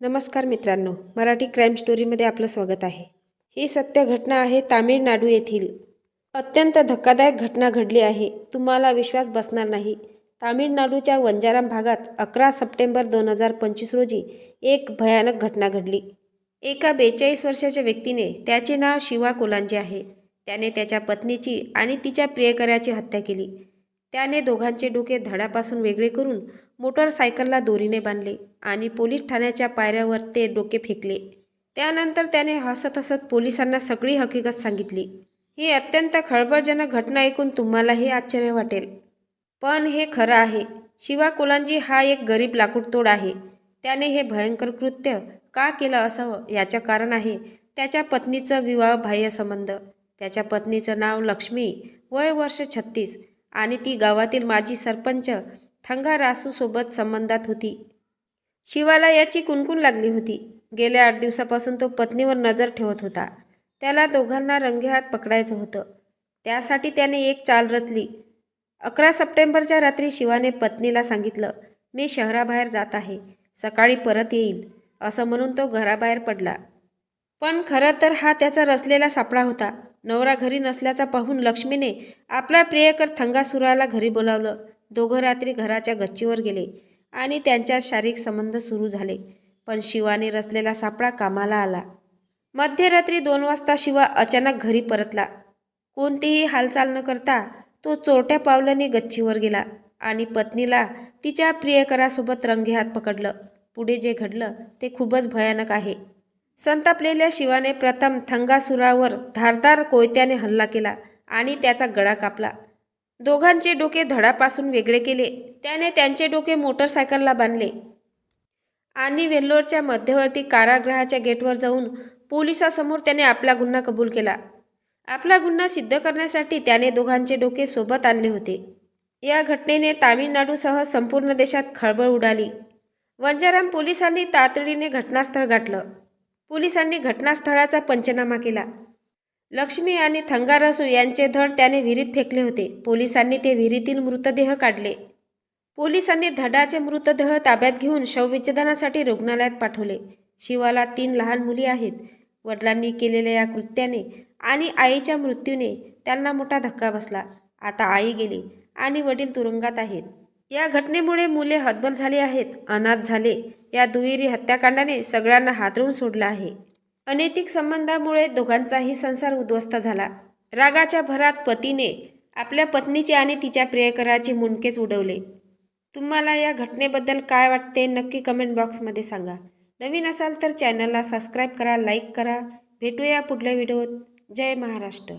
नमस्कार मित्रांनो मराठी क्राईम स्टोरीमध्ये आपलं स्वागत आहे. ही सत्य घटना आहे तामिळनाडू येथील. अत्यंत धक्कादायक घटना घडली आहे. तुम्हाला विश्वास बसणार नाही. तामिळनाडूच्या वंजाराम भागात अकरा सप्टेंबर दोन हजार पंचवीस रोजी एक भयानक घटना घडली. एका बेचाळीस वर्षाच्या व्यक्तीने त्याचे नाव शिवा कोलांजे आहे. त्याने त्याच्या पत्नीची आणि तिच्या प्रियकराची हत्या केली. त्याने दोघांचे डोके धडापासून वेगळे करून मोटरसायकलला दोरीने बांधले आणि पोलीस ठाण्याच्या पायऱ्यावर ते डोके फेकले. त्यानंतर त्याने हसत हसत पोलिसांना सगळी हकीकत सांगितली. ही अत्यंत खळबळजनक घटना ऐकून तुम्हालाही आश्चर्य वाटेल. पण हे खरं आहे. शिवा कोलांजी हा एक गरीब लाकूडतोड आहे. त्याने हे भयंकर कृत्य का केलं असावं याचं कारण आहे त्याच्या पत्नीचं विवाह बाह्य संबंध. त्याच्या पत्नीचं नाव लक्ष्मी वय वर्ष छत्तीस आणि ती गावातील माजी सरपंच थंगा रासूसोबत संबंधात होती. शिवाला याची कुणकुण लागली होती. गेल्या आठ दिवसापासून तो पत्नीवर नजर ठेवत होता. त्याला दोघांना रंगेहात पकडायचं होतं. त्यासाठी त्याने एक चाल रचली. अकरा सप्टेंबरच्या रात्री शिवाने पत्नीला सांगितलं मी शहराबाहेर जात आहे. सकाळी परत येईल असं म्हणून तो घराबाहेर पडला. पण खरं तर हा त्याचा रचलेला सापळा होता. नवरा घरी नसल्याचा पाहून लक्ष्मीने आपला प्रियकर थंगासुराला घरी बोलावलं. दोघं रात्री घराच्या गच्चीवर गेले आणि त्यांच्यात शारीरिक संबंध सुरू झाले. पण शिवाने रचलेला सापळा कामाला आला. मध्यरात्री दोन वाजता शिवा अचानक घरी परतला. कोणतीही हालचाल न करता तो चोरट्या पावलाने गच्चीवर गेला आणि पत्नीला तिच्या प्रियकरासोबत रंगे हात पकडलं. पुढे जे घडलं ते खूपच भयानक आहे. संतापलेल्या शिवाने प्रथम थंगासुरावर धारदार कोयत्याने हल्ला केला आणि त्याचा गळा कापला. दोघांचे डोके धडापासून वेगळे केले. त्याने त्यांचे डोके मोटरसायकलला बांधले. आणि वेल्लोरच्या मध्यवर्ती कारागृहाच्या गेटवर जाऊन पोलिसासमोर त्याने आपला गुन्हा कबूल केला. आपला गुन्हा सिद्ध करण्यासाठी त्याने दोघांचे डोके सोबत आणले होते. या घटनेने तामिळनाडूसह संपूर्ण देशात खळबळ उडाली. वंजाराम पोलिसांनी तातडीने घटनास्थळ गाठलं. पोलिसांनी घटनास्थळाचा पंचनामा केला. लक्ष्मी आणि थंगारसू यांचे धड त्याने विहिरीत फेकले होते. पोलिसांनी ते विहिरीतील मृतदेह काढले. पोलिसांनी धडाचे मृतदेह ताब्यात घेऊन शवविच्छेदनासाठी रुग्णालयात पाठवले. शिवाला तीन लहान मुली आहेत. वडिलांनी केलेल्या या कृत्याने आणि आईच्या मृत्यूने त्यांना मोठा धक्का बसला. आता आई गेली आणि वडील तुरुंगात आहेत. या घटनेमुळे मुले हतबल झाली आहेत. अनाथ झाले. या दुहेरी हत्याकांडाने सगळ्यांना हादरवून सोडलं आहे. अनैतिक संबंधामुळे दोघांचाही संसार उद्ध्वस्त झाला. रागाच्या भरात पतीने आपल्या पत्नीचे आणि तिच्या प्रियकराचे मुंडकेच उडवले. तुम्हाला या घटनेबद्दल काय वाटते नक्की कमेंट बॉक्समध्ये सांगा. नवीन असाल तर चॅनलला सबस्क्राईब करा लाईक करा. भेटूया पुढल्या व्हिडिओत जय महाराष्ट्र.